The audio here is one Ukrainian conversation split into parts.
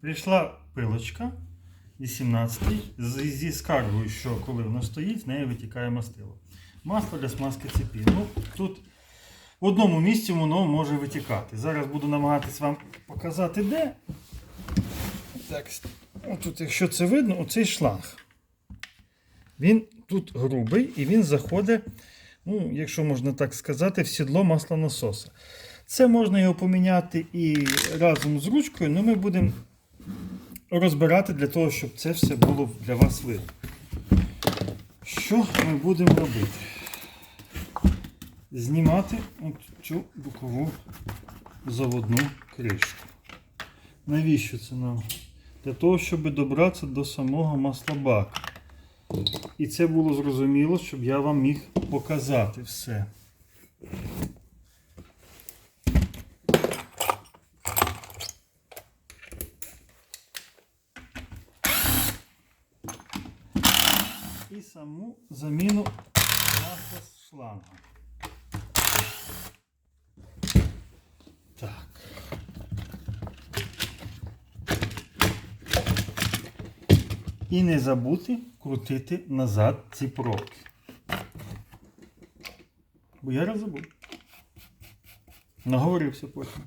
Прийшла пилочка 18 з- зі скаргою, що коли воно стоїть, з неї витікає мастило. Масло для смазки цепі. Ну, тут в одному місці воно може витікати. Зараз буду намагатись вам показати, де. Так, отут, якщо це видно, оцей шланг. Він тут грубий і він заходить, ну, якщо можна так сказати, в сідло маслонасоса. Це можна його поміняти і разом з ручкою, але ми будемо розбирати для того, щоб це все було для вас видно. Що ми будемо робити? Знімати от цю бокову заводну кришку. Навіщо це нам? Для того, щоб добратися до самого маслобака. І це було зрозуміло, щоб я вам міг показати все. І саму заміну шланга. Так. І не забути крутити назад ці пробки. Бо я раз забув. Наговорився потім.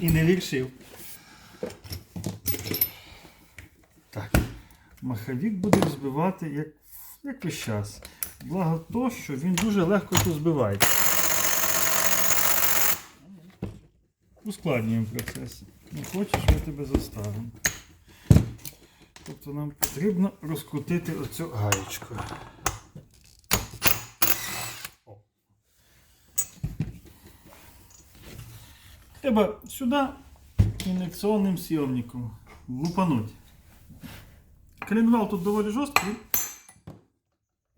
І не віршив. Так. Маховік буде збивати як, як весь час. Благо то, що він дуже легко тут збивається. Ускладнюємо процес. Не хочеш, ми тебе заставимо. Тобто нам потрібно розкрутити оцю гаєчку. Треба сюди інерційним сйомником лупануть. Коленвал тут доволі жорсткий.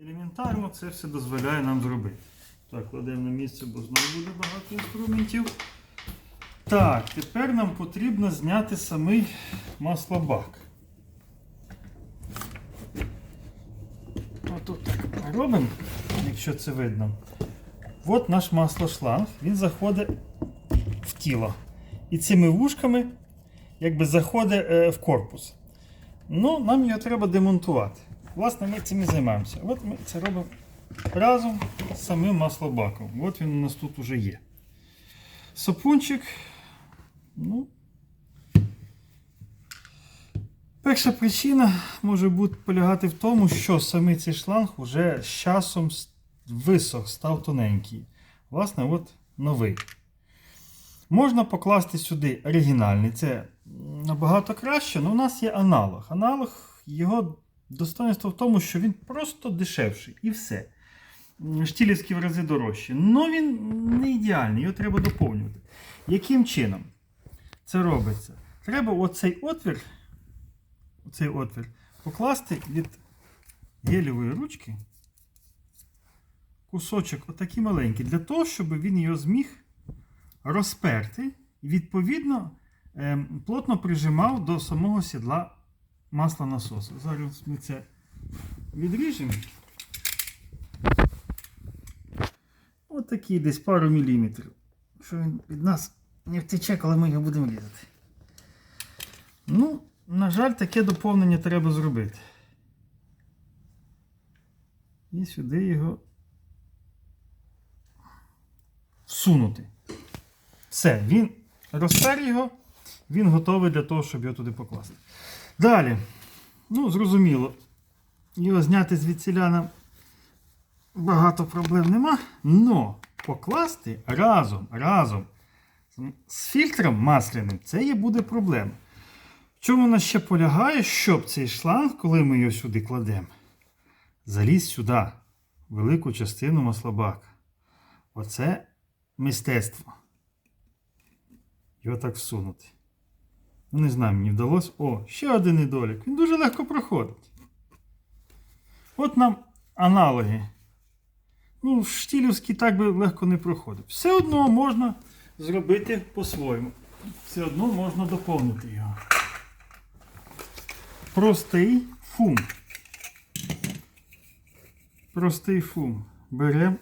Елементарно це все дозволяє нам зробити. Так, кладемо на місце, бо знову буде багато інструментів. Так, тепер нам потрібно зняти самий маслобак. Отут так робимо, якщо це видно. От наш маслошланг, він заходить в тіло. І цими вушками якби заходить е, в корпус. Ну, нам його треба демонтувати. Власне, ми цим і займаємося. От ми це робимо разом з самим маслобаком. От він у нас тут уже є. Сапунчик. Ну, перша причина може бути полягати в тому, що самий цей шланг вже з часом висох, став тоненький. Власне, от новий. Можна покласти сюди оригінальний. Це набагато краще, але у нас є аналог. Аналог, його достоинство в тому, що він просто дешевший. І все. М, Штілівські в рази дорожчі. Але він не ідеальний, його треба доповнювати. Яким чином це робиться? Треба оцей отвір, оцей отвір покласти від гелєвої ручки кусочок отакий маленький, для того, щоб він його зміг розперти і відповідно плотно прижимав до самого сідла масла насосу. Зараз ми це відріжемо. Отакий десь пару міліметрів. Що він від нас не втече, коли ми його будемо різати. Ну, на жаль, таке доповнення треба зробити. І сюди його всунути. Все, він розпер його, він готовий для того, щоб його туди покласти. Далі, ну, зрозуміло, його зняти звідсіля нам багато проблем нема, но покласти разом, разом з фільтром масляним це є буде проблема. В чому вона ще полягає, щоб цей шланг, коли ми його сюди кладемо, заліз сюди, велику частину маслобака. Оце мистецтво. Його так всунути. Не знаю, мені вдалося. О, ще один недолік. Він дуже легко проходить. От нам аналоги. Ну, штілівський так би легко не проходив. Все одно можна зробити по-своєму. Все одно можна доповнити його. Простий фум. Простий фум. Беремо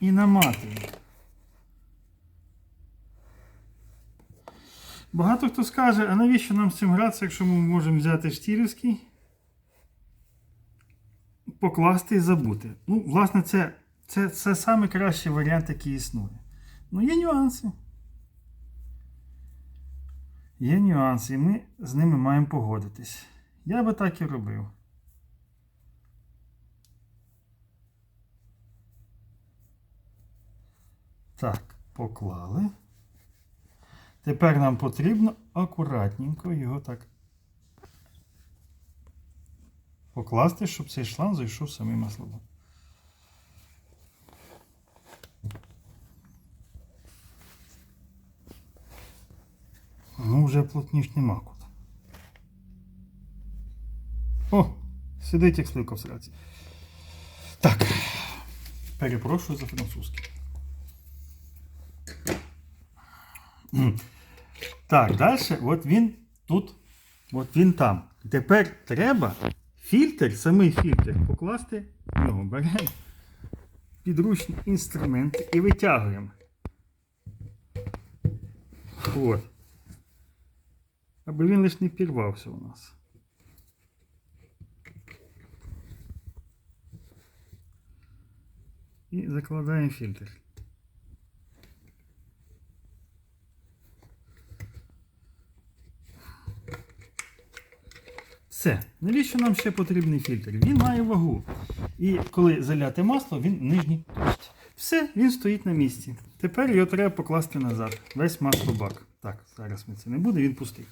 і наматуємо. Багато хто скаже, а навіщо нам з цим гратися, якщо ми можемо взяти штірівський, покласти і забути. Ну, власне, це, це, це саме кращий варіант, який існує. Ну, є нюанси. Є нюанси, і ми з ними маємо погодитись. Я би так і робив. Так, поклали. Тепер нам потрібно акуратненько його так покласти, щоб цей шланг зайшов в самий. Ну, вже плотніш нема куди. О, сидить як сливка в сраці. Так. Перепрошую за французький. Так, далі, от він тут, от він там. Тепер треба фільтр, самий фільтр покласти в нього. Беремо підручні інструменти і витягуємо. От. Аби він лише не пірвався у нас. І закладаємо фільтр. Все. Навіщо нам ще потрібний фільтр? Він має вагу. І коли заляти масло, він нижній пустить. Все, він стоїть на місці. Тепер його треба покласти назад. Весь маслобак. Так, зараз ми це не буде, він пустий.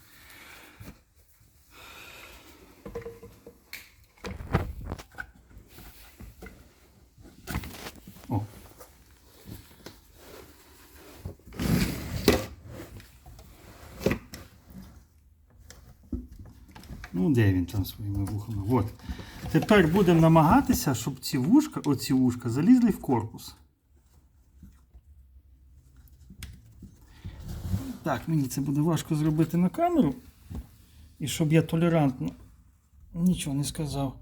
Ну, де він там своїми вухами? От. Тепер будемо намагатися, щоб ці вушка, оці вушка, залізли в корпус. Так, мені це буде важко зробити на камеру. І щоб я толерантно нічого не сказав.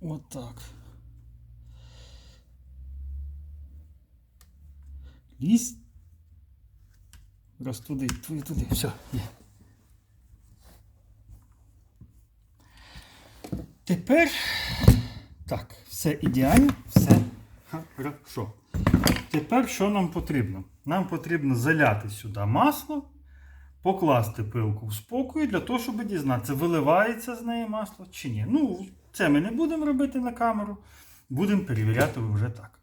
От так. Лізь. Раз туди, туди, туди. Все, є. Тепер так, все ідеально, все хорошо. Тепер що нам потрібно? Нам потрібно заляти сюди масло, покласти пилку в спокій для того, щоб дізнатися, виливається з неї масло чи ні. Ну, це ми не будемо робити на камеру, будемо перевіряти вже так.